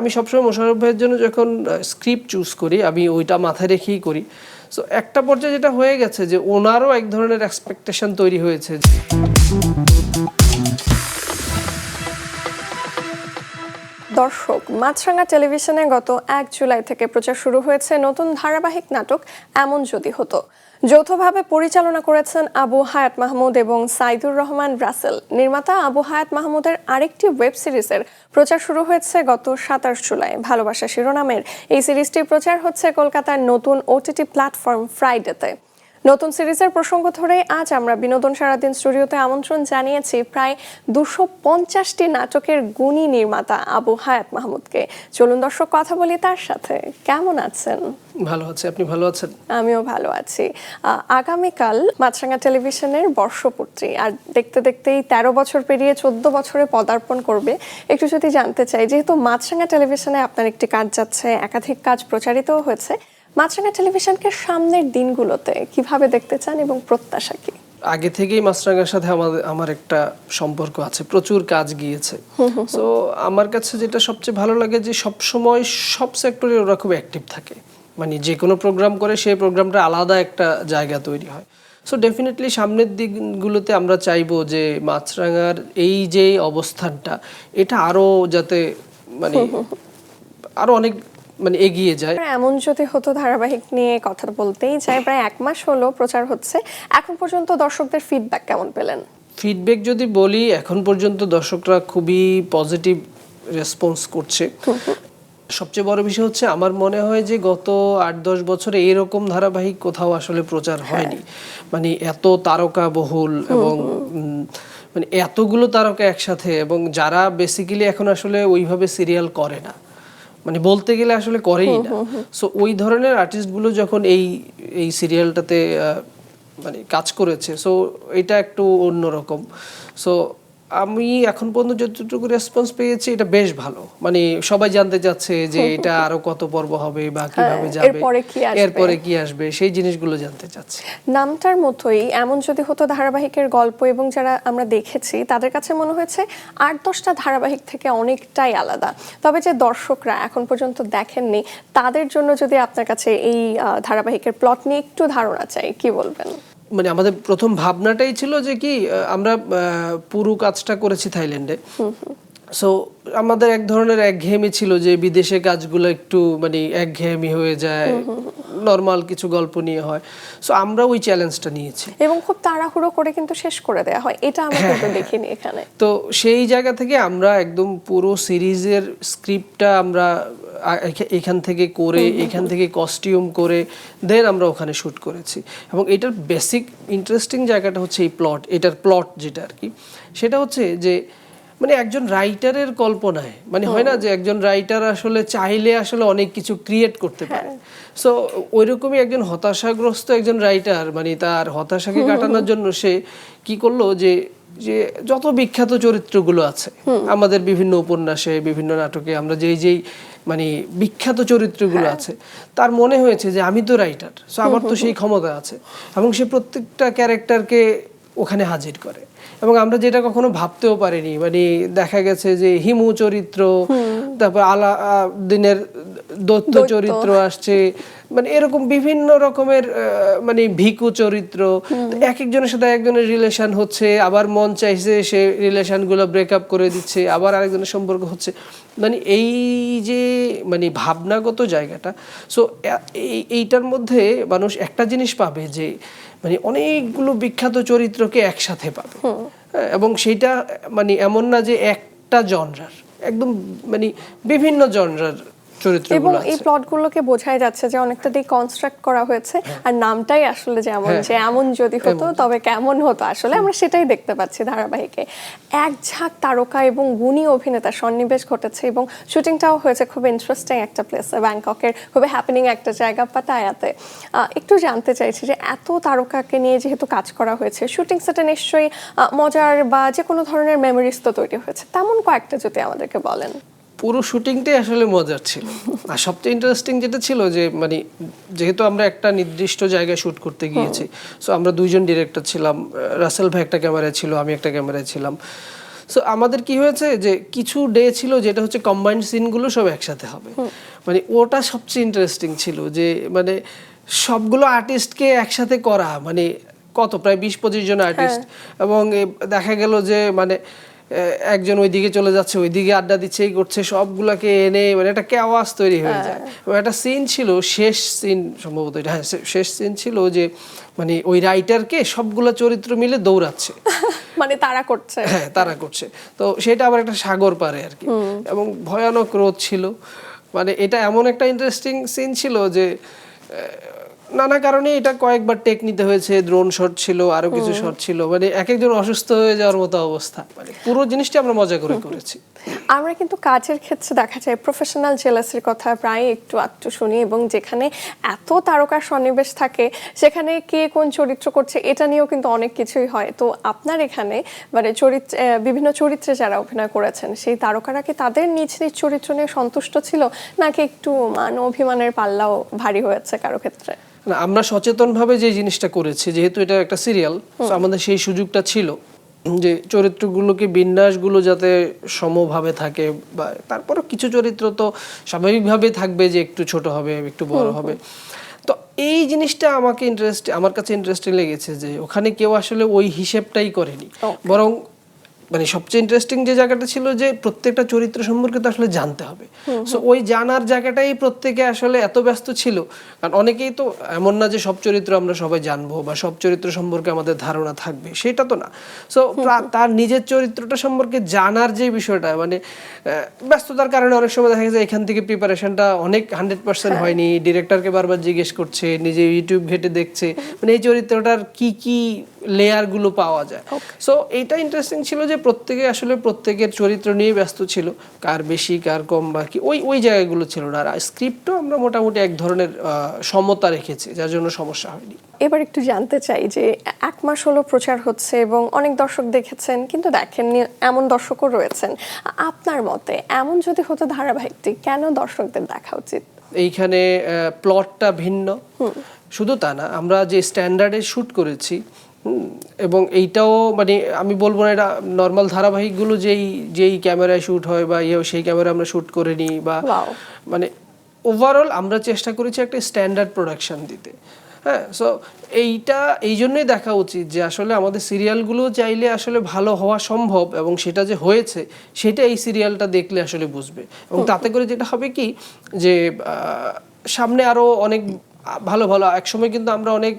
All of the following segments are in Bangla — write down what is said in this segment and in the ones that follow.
আমি সবসময় মোশাররফ ভাইয়ের জন্য যখন স্ক্রিপ্ট চুজ করি, আমি ওইটা মাথায় রেখেই করি। সো একটা পর্যায়ে যেটা হয়ে গেছে যে ওনারও এক ধরনের এক্সপেকটেশন তৈরি হয়েছে দর্শক, মাছরাঙা টেলিভিশনে গত এক জুলাই থেকে প্রচার শুরু হয়েছে নতুন ধারাবাহিক নাটক এমন যদি হতো। যৌথভাবে পরিচালনা করেছেন আবু হায়াত মাহমুদ এবং সাইদুর রহমান রাসেল। নির্মাতা আবু হায়াত মাহমুদের আরেকটি ওয়েব সিরিজের প্রচার শুরু হয়েছে গত সাতাশ জুলাই। ভালোবাসা শিরোনামের এই সিরিজটির প্রচার হচ্ছে কলকাতার নতুন ওটিটি প্ল্যাটফর্ম ফ্রাইডেতে। নতুন সিরিজের প্রসঙ্গ ধরে আজ আমরা বিনোদন সারাদিন স্টুডিওতে আমন্ত্রণ জানিয়েছি প্রায় দুশো পঞ্চাশটি নাটকের গুণী নির্মাতা আবু হায়াত মাহমুদকে। চলুন দর্শক কথা বলি তার সাথে। কেমন আছেন? ভালো আছে আপনি ভালো আছেন? আমিও ভালো আছি। আগামীকাল মাছরাঙা টেলিভিশনের বর্ষপূর্তি আর দেখতে দেখতেই তেরো বছর পেরিয়ে চোদ্দ বছরে পদার্পণ করবে। একটু যদি জানতে চাই যেহেতু মাছরাঙা টেলিভিশনে আপনার একটি কাজ যাচ্ছে একাধিক কাজ প্রচারিতও হয়েছে মাছরাঙা টেলিভিশনকে সামনের দিনগুলোতে কীভাবে দেখতে চান এবং প্রত্যাশা কি? আগে থেকেই মাছরাঙ্গার সাথে আমাদের আমার একটা সম্পর্ক আছে প্রচুর কাজ গিয়েছে। তো আমার কাছে যেটা সবচেয়ে ভালো লাগে যে সব সময় সব সেক্টরে ওরা খুব অ্যাক্টিভ থাকে। মানে যে কোনো প্রোগ্রাম করে সেই প্রোগ্রামটা আলাদা একটা জায়গা তৈরি হয়। সো ডেফিনেটলি সামনের দিকগুলোতে আমরা চাইব যে মাছরাঙার এই যে অবস্থানটা এটা আরও যাতে মানে আরও অনেক মানে এগিয়ে যায়। এমন যদি হতো ধারাবাহিক নিয়ে কথা বলতেই চাই প্রায় এক মাস হলো প্রচার হচ্ছে। এখন পর্যন্ত দর্শকদের ফিডব্যাক কেমন পেলেন? ফিডব্যাক যদি বলি এখন পর্যন্ত দর্শকরা খুবই পজিটিভ রেসপন্স করছে। সবচেয়ে বড় বিষয় হচ্ছে আমার মনে হয় যে গত আট দশ বছরে এরকম ধারাবাহিক কোথাও আসলে প্রচার হয়নি। মানে এত তারকা বহুল এবং মানে এতগুলো তারকা একসাথে এবং যারা বেসিক্যালি এখন আসলে ওইভাবে সিরিয়াল করে না। মানে বলতে গেলে আসলে করেই না। সো ওই ধরনের আর্টিস্টগুলো যখন এই এই সিরিয়ালটাতে মানে কাজ করেছে সো এটা একটু অন্যরকম। সো আমি এখন পর্যন্ত যতটুকু রেসপন্স পেয়েছি এটা বেশ ভালো। মানে সবাই জানতে চাচ্ছে যে এটা আরও কত পর্ব হবে বা কীভাবে হ্যাঁ, যাবে এরপরে কি আসবে? এরপরে কি আসবে সেই জিনিসগুলো জানতে চাচ্ছে। নামটার মতোই এমন যদি হতো ধারাবাহিকের গল্প এবং যারা আমরা দেখেছি তাদের কাছে মনে হয়েছে আট দশটা ধারাবাহিক থেকে অনেকটাই আলাদা। তবে যে দর্শকরা এখন পর্যন্ত দেখেননি তাদের জন্য যদি আপনার কাছে এই ধারাবাহিকের প্লট নিয়ে একটু ধারণা চাই কি বলবেন? মানে আমাদের প্রথম ভাবনাটাই ছিল যে কি আমরা পুরো কাজটা করেছি থাইল্যান্ডে। সো আমাদের এক ধরনের একঘেয়েমি ছিল যে বিদেশে কাজগুলো একটু মানে একঘেয়েমি হয়ে যায় নর্মাল কিছু গল্প নিয়ে হয়। সো আমরা ওই চ্যালেঞ্জটা নিয়েছি। এবং খুব তাড়াহুড়ো করে কিন্তু শেষ করে দেওয়া হয়। এটা আমরা কিন্তু দেখিনি এখানে। তো সেই জায়গা থেকে আমরা একদম পুরো সিরিজের স্ক্রিপ্টটা আমরা এখান থেকে করে এখান থেকে কস্টিউম করে দেন আমরা ওখানে শ্যুট করেছি। এবং এটার বেসিক ইন্টারেস্টিং জায়গাটা হচ্ছে এই প্লট এটার প্লট যেটা আর কি সেটা হচ্ছে যে মানে একজন রাইটারের কল্পনায় মানে হয় না যে একজন রাইটার আসলে চাইলে আসলে অনেক কিছু ক্রিয়েট করতে পারে। সো ওইরকমই একজন হতাশাগ্রস্ত একজন রাইটার মানে তার হতাশাকে কাটানোর জন্য সে কি করল যে যে যত বিখ্যাত চরিত্রগুলো আছে আমাদের বিভিন্ন উপন্যাসে বিভিন্ন নাটকে আমরা যেই যেই মানে বিখ্যাত চরিত্রগুলো আছে তার মনে হয়েছে যে আমি তো রাইটার সো আমার তো সেই ক্ষমতা আছে এবং সে প্রত্যেকটা ক্যারেক্টারকে ওখানে হাজির করে এবং আমরা যেটা কখনো ভাবতেও পারিনি মানে দেখা গেছে যে হিমু চরিত্র তারপর আলা দিনের দৈত্য চরিত্র আসছে। মানে এরকম বিভিন্ন রকমের মানে ভিকু চরিত্র। এক একজনের সাথে একজনের রিলেশন হচ্ছে। আবার মন চাইছে সে রিলেশনগুলো ব্রেকআপ করে দিচ্ছে। আবার আরেকজনের সম্পর্ক হচ্ছে। মানে এই যে মানে ভাবনাগত জায়গাটা সো এইটার মধ্যে মানুষ একটা জিনিস পাবে যে মানে অনেকগুলো বিখ্যাত চরিত্রকে একসাথে পাবে। হ্যাঁ, এবং সেটা মানে এমন না যে একটা জনরার। একদম মানে বিভিন্ন জনরার এবং চরিত্রগুলো এই প্লটগুলোকে বোঝাই যাচ্ছে যে অনেকটা ডিকনস্ট্রাক্ট করা হয়েছে। আর নামটাই আসলে যেমন হ্যাঁ। যে এমন যদি হতো তবে কেমন হতো? আসলে আমরা সেটাই দেখতে পাচ্ছি ধারাবাহিকে। এক ঝাঁক তারকা এবং গুণী অভিনেতা সন্নিবেশ ঘটেছে এবং শুটিংটাও হয়েছে খুব ইন্টারেস্টিং একটা প্লেসে ব্যাংককের খুবই হ্যাপেনিং একটা জায়গা পাতায়াতে। একটু জানতে চাইছি যে এত তারকাকে নিয়ে যেহেতু কাজ করা হয়েছে শুটিং সেটা নিশ্চয়ই মজার বা যে কোনো ধরনের মেমোরিজ তো তৈরি হয়েছে। তেমন কয়েকটা যদি আমাদেরকে বলেন। পুরো শুটিংটাই আসলে মজার ছিল। আর সবচেয়ে ইন্টারেস্টিং যেটা ছিল যে মানে যেহেতু আমরা একটা নির্দিষ্ট জায়গায় শুট করতে গিয়েছি সো আমরা দুইজন ডিরেক্টর ছিলাম রাসেল ভাই একটা ক্যামেরায় ছিল আমি একটা ক্যামেরায় ছিলাম। সো আমাদের কি হয়েছে যে কিছু ডে ছিল যেটা হচ্ছে কম্বাইন্ড সিনগুলো সব একসাথে হবে। মানে ওটা সবচেয়ে ইন্টারেস্টিং ছিল যে মানে সবগুলো আর্টিস্টকে একসাথে করা মানে কত? প্রায় বিশ পঁচিশ জন আর্টিস্ট এবং দেখা গেল যে মানে একজন ওইদিকে চলে যাচ্ছে ওইদিকে আড্ডা দিচ্ছে এই করছে সবগুলাকে এনে মানে একটা কেওয়াজ তৈরি হয়ে যায়। এবং একটা সিন ছিল শেষ সিন সম্ভবত এটা হ্যাঁ শেষ সিন ছিল যে মানে ওই রাইটারকে সবগুলো চরিত্র মিলে দৌড়াচ্ছে। মানে তারা করছে। হ্যাঁ তারা করছে। তো সেটা আবার একটা সাগর পারে আর কি। এবং ভয়ানক রোদ ছিল। মানে এটা এমন একটা ইন্টারেস্টিং সিন ছিল যে নানা কারণে এটা কয়েকবার টেক নিতে হয়েছে ড্রোন শট ছিল আরও কিছু শট ছিল মানে এক একজন অসুস্থ হয়ে যাওয়ার মতো অবস্থা। মানে পুরো জিনিসটা আমরা মজা করে করেছি। আমরা কিন্তু কাজের ক্ষেত্রে দেখা যায় প্রফেশনাল জেলাসির কথা প্রায় একটু আধটু শুনি এবং যেখানে এত তারকার সন্নিবেশ থাকে সেখানে কে কোন চরিত্র করছে এটা নিয়েও কিন্তু অনেক কিছুই হয়। তো আপনার এখানে মানে চরিত্র বিভিন্ন চরিত্রে যারা অভিনয় করেছেন সেই তারকারা কি তাদের নিজ নিজ চরিত্র নিয়ে সন্তুষ্ট ছিল? নাকি একটু মান অভিমানের পাল্লাও ভারী হয়েছে কারও ক্ষেত্রে? না, আমরা সচেতনভাবে যে জিনিসটা করেছি যেহেতু এটা একটা সিরিয়াল আমাদের সেই সুযোগটা ছিল যে চরিত্রগুলোকে বিন্যাসগুলো যাতে সমভাবে থাকে বা তারপরে কিছু চরিত্র তো স্বাভাবিকভাবে থাকবে যে একটু ছোট হবে একটু বড় হবে। তো এই জিনিসটা আমাকে ইন্টারেস্ট আমার কাছে ইন্টারেস্টিং লেগেছে যে ওখানে কেউ আসলে ওই হিসেবটাই করেনি। বরং মানে সবচেয়ে ইন্টারেস্টিং যে জায়গাটা ছিল যে প্রত্যেকটা চরিত্র সম্পর্কে তো আসলে জানতে হবে। সো ওই জানার জায়গাটাই প্রত্যেকে আসলে এত ব্যস্ত ছিল। কারণ অনেকেই তো এমন না যে সব চরিত্র আমরা সবাই জানব বা সব চরিত্র সম্পর্কে আমাদের ধারণা থাকবে সেটা তো না। সো তার নিজের চরিত্রটা সম্পর্কে জানার যে বিষয়টা মানে ব্যস্ততার কারণে অনেক সময় দেখা যায় এখান থেকে প্রিপারেশনটা অনেক হান্ড্রেড পার্সেন্ট হয়নি। ডিরেক্টরকে বারবার জিজ্ঞেস করছে নিজে ইউটিউব ঘেটে দেখছে। মানে এই চরিত্রটার কি কি লেয়ারগুলো পাওয়া যায়। সো এইটা ইন্টারেস্টিং ছিল যে প্রত্যেকে আসলে প্রত্যেকের চরিত্র নিয়ে ব্যস্ত ছিল। কার বেশি কার কম বা কি ওই ওই জায়গাগুলো ছিল না। আর স্ক্রিপ্টও আমরা মোটামুটি এক ধরনের সমতা রেখেছি যার জন্য সমস্যা হয়নি। এবার একটু জানতে চাই যে এক মাস হলো প্রচার হচ্ছে এবং অনেক দর্শক দেখেছেন কিন্তু দেখেননি এমন দর্শকও রয়েছেন। আপনার মতে এমন যদি হতো ধারাবাহিকটি কেন দর্শকদের দেখা উচিত? এইখানে প্লটটা ভিন্ন। শুধু তা না আমরা যে স্ট্যান্ডার্ডে শ্যুট করেছি এবং এইটাও মানে আমি বলব না এটা নর্মাল ধারাবাহিকগুলো যেই যেই ক্যামেরায় শ্যুট হয় বা ইয়ে সেই ক্যামেরা আমরা শ্যুট করে নিই বা মানে ওভারঅল আমরা চেষ্টা করেছি একটা স্ট্যান্ডার্ড প্রোডাকশন দিতে। হ্যাঁ সো এইটা এই জন্যই দেখা উচিত যে আসলে আমাদের সিরিয়ালগুলো চাইলে আসলে ভালো হওয়া সম্ভব এবং সেটা যে হয়েছে সেটা এই সিরিয়ালটা দেখলে আসলে বুঝবে। এবং তাতে করে যেটা হবে কি যে সামনে আরও অনেক ভালো ভালো একসময় কিন্তু আমরা অনেক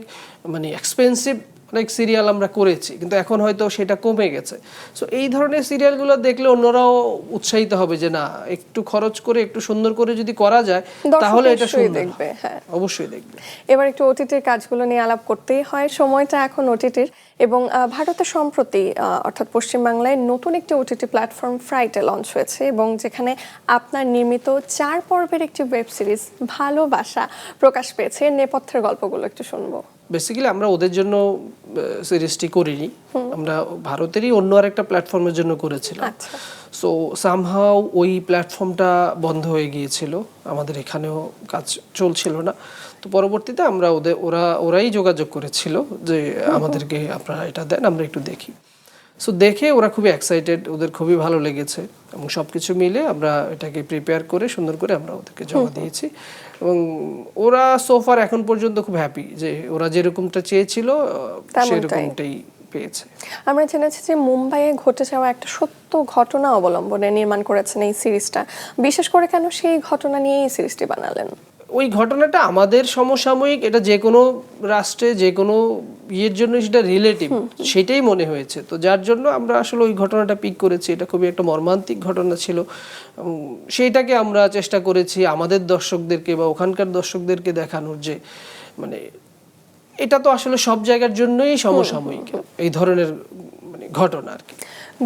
মানে এক্সপেন্সিভ অনেক সিরিয়াল আমরা করেছি কিন্তু এখন হয়তো সেটা কমে গেছে। সো এই ধরনের সিরিয়ালগুলো দেখলে অন্যরাও উৎসাহিত হবে যে না একটু খরচ করে একটু সুন্দর করে যদি করা যায় তাহলে এটা সুন্দর। দেখবে, হ্যাঁ। অবশ্যই দেখবে। এবার একটু ওটিটির কাজগুলো নিয়ে আলাপ করতেই হয় সময়টা এখন ওটিটির এবং ভারতে সম্প্রতি অর্থাৎ পশ্চিমবাংলায় নতুন একটি ওটিটি প্ল্যাটফর্ম ফ্রাইটে লঞ্চ হয়েছে এবং যেখানে আপনার নির্মিত চার পর্বের একটি ওয়েব সিরিজ ভালোবাসা প্রকাশ পেয়েছে। নেপথ্যের গল্পগুলো একটু শুনব। বেসিক্যালি আমরা ওদের জন্য সিরিজটি করিনি। আমরা ভারতেরই অন্য আরেকটা প্ল্যাটফর্মের জন্য করেছিলাম। আচ্ছা। সো সামহাও ওই প্ল্যাটফর্মটা বন্ধ হয়ে গিয়েছিল। আমাদের এখানেও কাজ চলছিল না। তো পরবর্তীতে আমরা ওদের ওরা ওরাই যোগাযোগ করেছিল যে আমাদেরকে আপনারা এটা দেন আমরা একটু দেখি। সো দেখে ওরা খুবই এক্সাইটেড ওদের খুবই ভালো লেগেছে। এবং সব কিছু মিলে আমরা এটাকে প্রিপেয়ার করে সুন্দর করে আমরা ওদেরকে জমা দিয়েছি। এবং ওরা সোফার এখন পর্যন্ত খুব হ্যাপি যে ওরা যেরকমটা চেয়েছিল। সেরকমটাই পেয়েছে। আমরা জেনেছি যে মুম্বাইয়ে ঘটে যাওয়া একটা সত্য ঘটনা অবলম্বনে নির্মাণ করেছেন এই সিরিজটা বিশেষ করে কেন সেই ঘটনা নিয়ে এই সিরিজটি বানালেন? ওই ঘটনাটা আমাদের সমসাময়িক এটা যে কোনো রাষ্ট্রে যে কোনো ইয়ের জন্য সেটা রিলেটিভ সেটাই মনে হয়েছে। তো যার জন্য আমরা আসলে ওই ঘটনাটা পিক করেছি এটা খুবই একটা মর্মান্তিক ঘটনা ছিল। সেইটাকে আমরা চেষ্টা করেছি আমাদের দর্শকদেরকে বা ওখানকার দর্শকদেরকে দেখানোর যে মানে এটা তো আসলে সব জায়গার জন্যই সমসাময়িক। এই ধরনের ঘটনা আর কি।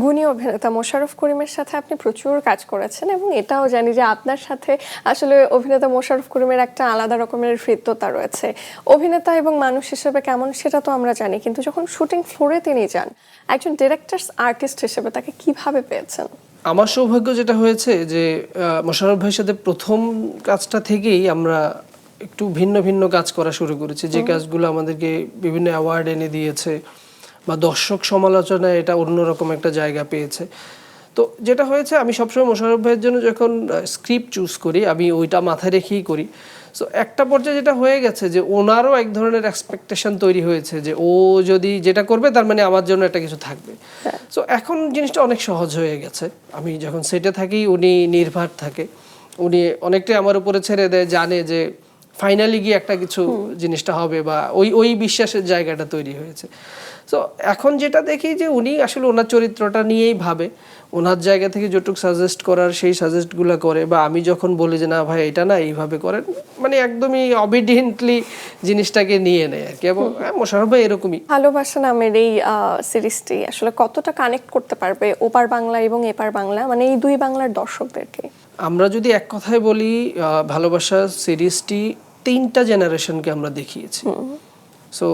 গুণী অভিনেতা মোশাররফ করিমের সাথে আপনি প্রচুর কাজ করেছেন এবং এটাও জানি যে আপনার সাথে আসলে অভিনেতা মোশাররফ করিমের একটা আলাদা রকমের হৃদ্যতা রয়েছে। অভিনেতা এবং মানুষ হিসেবে কেমন সেটা তো আমরা জানি কিন্তু যখন শুটিং ফ্লোরে তিনি যান একজন ডিরেক্টরস আর্টিস্ট হিসেবে তাকে কীভাবে পেয়েছেন? আমার সৌভাগ্য যেটা হয়েছে যে মোশাররফ ভাইয়ের সাথে প্রথম কাজটা থেকেই আমরা একটু ভিন্ন ভিন্ন কাজ করা শুরু করেছি। যে কাজগুলো আমাদেরকে বিভিন্ন অ্যাওয়ার্ড এনে দিয়েছে। বা দর্শক সমালোচনায় এটা অন্যরকম একটা জায়গা পেয়েছে। তো যেটা হয়েছে আমি সবসময় মোশাররফ ভাইয়ের জন্য যখন স্ক্রিপ্ট চুজ করি আমি ওইটা মাথায় রেখেই করি। সো একটা পর্যায়ে যেটা হয়ে গেছে যে ওনারও এক ধরনের এক্সপেকটেশন তৈরি হয়েছে যে ও যদি যেটা করবে তার মানে আমার জন্য একটা কিছু থাকবে। সো এখন জিনিসটা অনেক সহজ হয়ে গেছে। আমি যখন সেটে থাকি উনি নির্ভর থাকে। উনি অনেকটাই আমার উপরে ছেড়ে দেয় জানে যে ফাইনালি গিয়ে একটা কিছু জিনিসটা হবে বা ওই ওই বিশ্বাসের জায়গাটা তৈরি হয়েছে। সো এখন যেটা দেখি যে উনি আসলে ওনার চরিত্রটা নিয়েই ভাবে। ওনার জায়গা থেকে যেটুকু সাজেস্ট করার সেই সাজেস্টগুলো করে। বা আমি যখন বলি যে না ভাই এটা না এইভাবে করেন মানে একদমই অবিডিয়েন্টলি জিনিসটাকে নিয়ে নেয় আর কি। এবং হ্যাঁ, মোশাররফ ভাই এরকমই। ভালোবাসা নামের এই সিরিজটি আসলে কতটা কানেক্ট করতে পারবে ওপার বাংলা এবং এপার বাংলা? মানে এই দুই বাংলার দর্শকদেরকে। আমরা যদি এক কথায় বলি ভালোবাসা সিরিজটি তিনটা জেনারেশনকে আমরা দেখিয়েছি। সো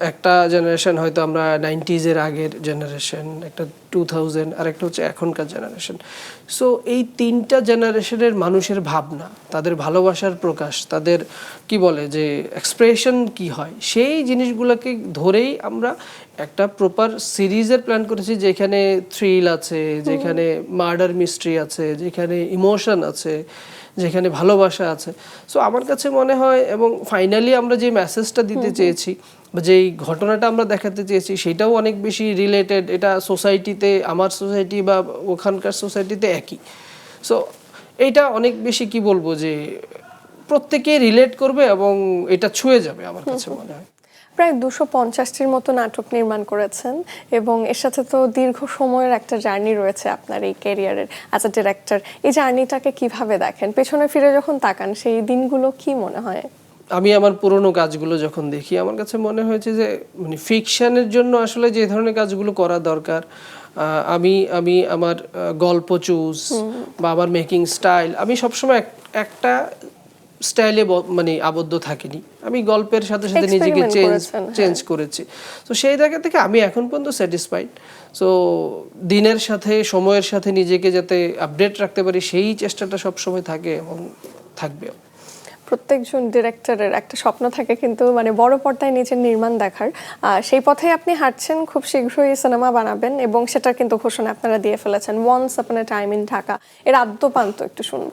একটা জেনারেশন হয়তো আমরা নাইনটিজের আগের জেনারেশন একটা টু থাউজেন্ড আর একটা হচ্ছে এখনকার জেনারেশন সো এই তিনটা জেনারেশনের মানুষের ভাবনা তাদের ভালোবাসার প্রকাশ তাদের কি বলে যে এক্সপ্রেশন কি হয় সেই জিনিসগুলোকে ধরেই আমরা একটা প্রপার সিরিজের প্ল্যান করেছি যেখানে থ্রিল আছে যেখানে মার্ডার মিস্ট্রি আছে যেখানে ইমোশন আছে যেখানে ভালোবাসা আছে। সো আমার কাছে মনে হয় এবং ফাইনালি আমরা যে মেসেজটা দিতে চেয়েছি যেই ঘটনাটা আমরা দেখাতে চেয়েছি সেটাও অনেক বেশি রিলেটেড এটা সোসাইটিতে আমার সোসাইটি বা ওখানকার সোসাইটিতে একই। সো এটা অনেক বেশি কি বলব যে প্রত্যেকে রিলেট করবে এবং এটা ছুঁয়ে যাবে আমার কাছে মনে হয়। প্রায় দুশো পঞ্চাশটির মতো নাটক নির্মাণ করেছেন এবং এর সাথে তো দীর্ঘ সময়ের একটা জার্নি রয়েছে আপনার এই ক্যারিয়ারের অ্যাজ আ ডিরেক্টর এই জার্নিটাকে কীভাবে দেখেন? পেছনে ফিরে যখন তাকান সেই দিনগুলো কি মনে হয়? আমি আমার পুরনো কাজগুলো যখন দেখি আমার কাছে মনে হয়েছে যে মানে ফিকশানের জন্য আসলে যে ধরনের কাজগুলো করা দরকার আমি আমি আমার গল্প চুজ বা আমার মেকিং স্টাইল আমি সবসময় এক- একটা স্টাইলে মানে আবদ্ধ থাকিনি। আমি গল্পের সাথে সাথে নিজেকে চেঞ্জ হ্যাঁ। চেঞ্জ করেছি। তো সেই জায়গা থেকে আমি এখন পর্যন্ত স্যাটিসফাইড সো দিনের সাথে সময়ের সাথে নিজেকে যাতে আপডেট রাখতে পারি সেই চেষ্টাটা সবসময় থাকে এবং থাকবেও। প্রত্যেকজন ডিরেক্টরের একটা স্বপ্ন থাকে কিন্তু মানে বড় পর্দায় নিজের নির্মাণ দেখার। সেই পথে আপনি হাঁটছেন খুব শীঘ্রই সিনেমা বানাবেন এবং সেটার কিন্তু ঘোষণা আপনারা দিয়ে ফেলেছেন once upon A time in Dhaka এর আদ্যপান্ত একটু শুনব।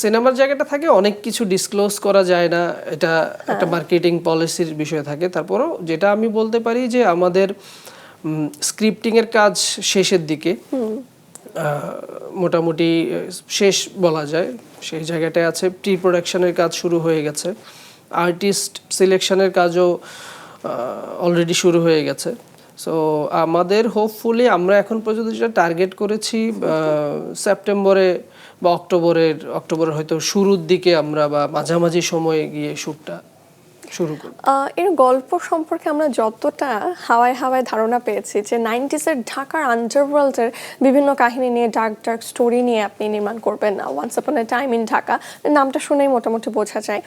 সিনেমার জায়গাটা থাকে অনেক কিছু ডিসক্লোজ করা যায় না এটা একটা মার্কেটিং পলিসির বিষয় থাকে। তারপরও যেটা আমি বলতে পারি যে আমাদের স্ক্রিপ্টিংয়ের কাজ শেষের দিকে। মোটামুটি শেষ বলা যায়। সেই জায়গাটায় আছে প্রি প্রোডাকশনের কাজ শুরু হয়ে গেছে। আর্টিস্ট সিলেকশনের কাজও অলরেডি শুরু হয়ে গেছে। সো আমাদের হোপফুলি আমরা এখন পর্যন্ত যেটা টার্গেট করেছি সেপ্টেম্বরে বা অক্টোবরের অক্টোবরের হয়তো শুরুর দিকে আমরা বা মাঝামাঝি সময়ে গিয়ে শ্যুটটা শুরু করব এর গল্প সম্পর্কে আমরা যতটা হাওয়ায় হাওয়ায় ধারণা পেয়েছি যে নাইনটিসের ঢাকার আন্ডারওয়ার্ল্ডের বিভিন্ন কাহিনী নিয়ে ডার্ক ডার্ক স্টোরি নিয়ে আপনি নির্মাণ করবেন once upon A time in Dhaka. নামটা শুনেই মোটামুটি বোঝা যায়।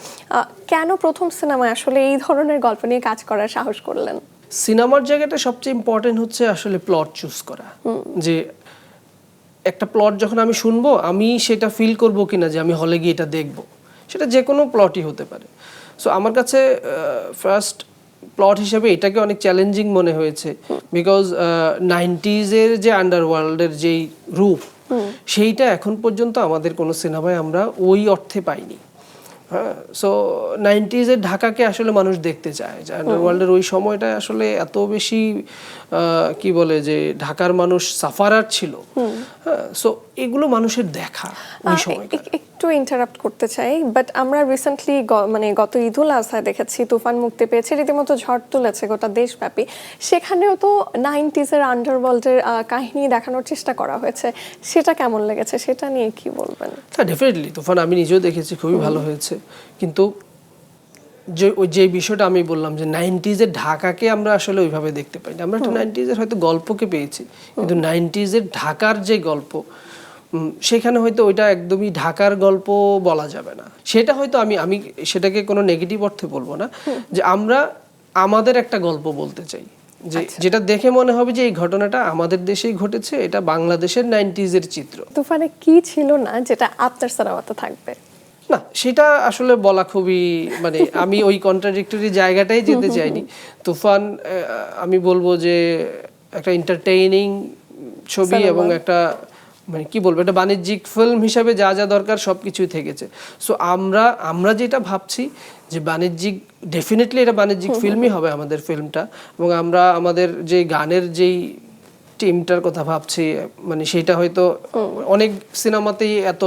কেন প্রথম সিনেমায় আসলে এই ধরনের গল্প নিয়ে কাজ করার সাহস করলেন? সিনেমার জায়গাটা সবচেয়ে ইম্পর্টেন্ট হচ্ছে আসলে প্লট চুজ করা। যে একটা প্লট যখন আমি শুনব আমি সেটা ফিল করব কিনা যে আমি হলে গিয়ে এটা দেখব। সেটা যে কোনো প্লটই হতে পারে। সো আমার কাছে ফার্স্ট প্লট হিসেবে এটাকে অনেক চ্যালেঞ্জিং মনে হয়েছে বিকজ নাইনটিজের যে আন্ডারওয়ার্ল্ডের যেই রূপ সেইটা এখন পর্যন্ত আমাদের কোনো সিনেমায় আমরা ওই অর্থে পাইনি। হ্যাঁ সো নাইনটিজের ঢাকাকে আসলে মানুষ দেখতে চায় যে আন্ডারওয়ার্ল্ডের ওই সময়টা আসলে এত বেশি কি বলে যে ঢাকার মানুষ সাফারার ছিল। হ্যাঁ সো এগুলো মানুষের দেখা ওই সময় একটু ইন্টারাপ্ট করতে চাই বাট আমরা রিসেন্টলি মানে গত ঈদুল আজহায় দেখেছি তুফান মুক্তি পেয়েছে রীতিমতো ঝড় তুলেছে গোটা দেশব্যাপী। সেখানেও তো নাইনটিজের আন্ডারওয়ার্ল্ডের কাহিনী দেখানোর চেষ্টা করা হয়েছে। সেটা কেমন লেগেছে? সেটা নিয়ে কি বলবেন? হ্যাঁ ডেফিনেটলি তুফান আমি নিজেও দেখেছি খুবই ভালো হয়েছে। কিন্তু যে ওই যে বিষয়টা আমি বললাম যে নাইনটিজের ঢাকাকে আমরা আসলে ওইভাবে দেখতে পাই না আমরা একটা নাইনটিজের হয়তো গল্পকে পেয়েছি কিন্তু নাইনটিজের ঢাকার যে গল্প সেখানে হয়তো ওইটা একদমই ঢাকার গল্প বলা যাবে না। সেটা হয়তো আমি আমি সেটাকে কোনো নেগেটিভ অর্থে বলব না যে আমরা আমাদের একটা গল্প বলতে চাই। যে যেটা দেখে মনে হবে যে এই ঘটনাটা আমাদের দেশেই ঘটেছে এটা বাংলাদেশের নাইনটিজের চিত্র। তুফানে কি ছিল না যেটা আপনার সিনেমাতে থাকবে? না সেটা আসলে বলা খুবই মানে আমি ওই কন্ট্রাডিক্টরি জায়গাটাই যেতে চাইনি। তুফান আমি বলব যে একটা এন্টারটেইনিং ছবি এবং একটা মানে কি বলব এটা বাণিজ্যিক ফিল্ম হিসাবে যা যা দরকার সব কিছুই থেকেছে। সো আমরা আমরা যেটা ভাবছি যে বাণিজ্যিক ডেফিনেটলি এটা বাণিজ্যিক ফিল্মই হবে আমাদের ফিল্মটা এবং আমরা আমাদের যে গানের যেই টিমটার কথা ভাবছি মানে সেটা হয়তো অনেক সিনেমাতেই এত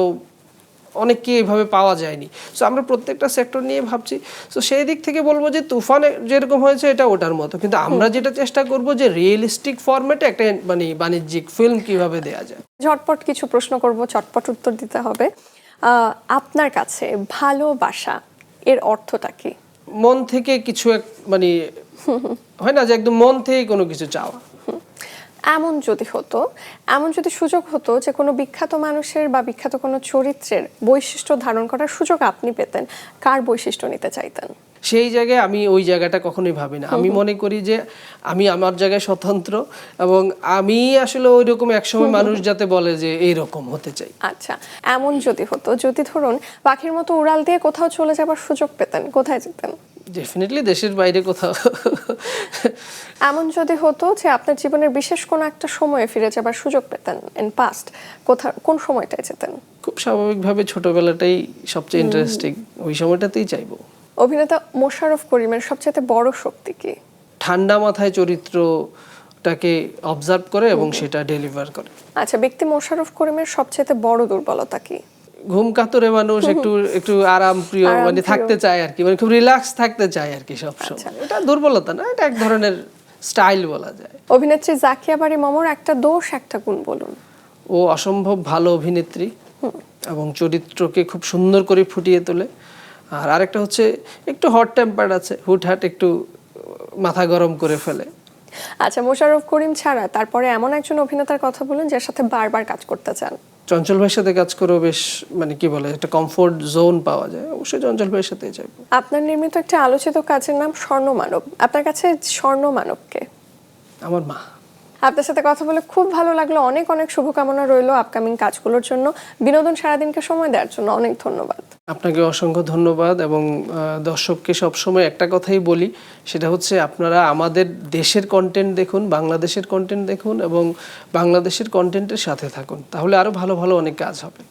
অনেককে এভাবে পাওয়া যায়নি। সো আমরা প্রত্যেকটা সেক্টর নিয়ে ভাবছি। সো সেই দিক থেকে বলব যে তুফানে যেরকম হয়েছে এটা ওটার মতো। কিন্তু আমরা যেটা চেষ্টা করব যে রিয়েলিস্টিক ফরম্যাটে একটা মানে বাণিজ্যিক ফিল্ম কীভাবে দেয়া যায়। ঝটপট কিছু প্রশ্ন করব চটপট উত্তর দিতে হবে। আপনার কাছে ভালোবাসা এর অর্থটা কি? মন থেকে কিছু এক মানে হয় না যে একদম মন থেকে কোনো কিছু চাওয়া। এমন যদি হতো, এমন যদি সুযোগ হতো যে কোনো বিখ্যাত মানুষের বা বিখ্যাত কোনো চরিত্রের বৈশিষ্ট্য ধারণ করার সুযোগ আপনি পেতেন, কার বৈশিষ্ট্য নিতে চাইতেন? সেই জায়গায় আমি ওই জায়গাটা কখনোই ভাবি না। আমি মনে করি যে আমি আমার জায়গায় স্বতন্ত্র এবং আমি আসলে ওই রকম একসময় মানুষ যাতে বলে যে এইরকম হতে চাই। আচ্ছা এমন যদি হতো যদি ধরুন পাখির মতো উড়াল দিয়ে কোথাও চলে যাবার সুযোগ পেতেন কোথায় যেতেন? ডেফিনেটলি দেশের বাইরে কোথাও। এমন যদি হতো যে আপনার জীবনের বিশেষ কোনো একটা সময়ে ফিরে যাবার সুযোগ পেতেন ইন পাস্ট কোথা কোন সময়টায় যেতেন? খুব স্বাভাবিকভাবে ছোটবেলাটাই সবচেয়ে ইন্টারেস্টিং ওই সময়টাতেই চাইব। অভিনেতা মোশাররফ করিমের সবচেয়ে বড় শক্তি কি? ঠান্ডা মাথায় চরিত্রটাকে অবজার্ভ করে এবং সেটা ডেলিভার করে। আচ্ছা ব্যক্তি মোশাররফ করিমের সবচেয়ে বড় দুর্বলতা কি? ঘুম কাতরে মানুষ একটু একটু আরাম প্রিয় মানে থাকতে চায় আর কি মানে খুব রিল্যাক্স থাকতে চায় আর কি সবসময়। এটা দুর্বলতা না এটা এক ধরনের স্টাইল বলা যায়। অভিনেত্রী জাকিয়া বাড়ি মমর একটা দোষ একটা গুণ বলুন। ও অসম্ভব ভালো অভিনেত্রী এবং চরিত্রকে খুব সুন্দর করে ফুটিয়ে তোলে। আর আরেকটা হচ্ছে একটু হট টেম্পার্ড আছে হুটহাট একটু মাথা গরম করে ফেলে। আচ্ছা মোশাররফ করিম ছাড়া তারপরে এমন একজন অভিনেতার কথা বলুন যার সাথে বারবার কাজ করতে চান। চঞ্চল ভাইয়ের সাথে কাজ করেও বেশ মানে কি বলে একটা কমফোর্ট জোন পাওয়া যায়। অবশ্যই চঞ্চল ভাইয়ের সাথেই যাব আপনার নির্মিত একটা আলোচিত কাজের নাম স্বর্ণ মানব আপনার কাছে স্বর্ণ মানবকে আমার মা। আপনার সাথে কথা বলে খুব ভালো লাগল। অনেক অনেক শুভকামনা রইল আপকামিং কাজগুলোর জন্য। বিনোদন সারাদিনকে সময় দেওয়ার জন্য অনেক ধন্যবাদ। আপনাকে অসংখ্য ধন্যবাদ এবং দর্শককে সবসময় একটা কথাই বলি, সেটা হচ্ছে আপনারা আমাদের দেশের কন্টেন্ট দেখুন, বাংলাদেশের কন্টেন্ট দেখুন এবং বাংলাদেশের কন্টেন্টের সাথে থাকুন। তাহলে আরও ভালো ভালো অনেক কাজ হবে।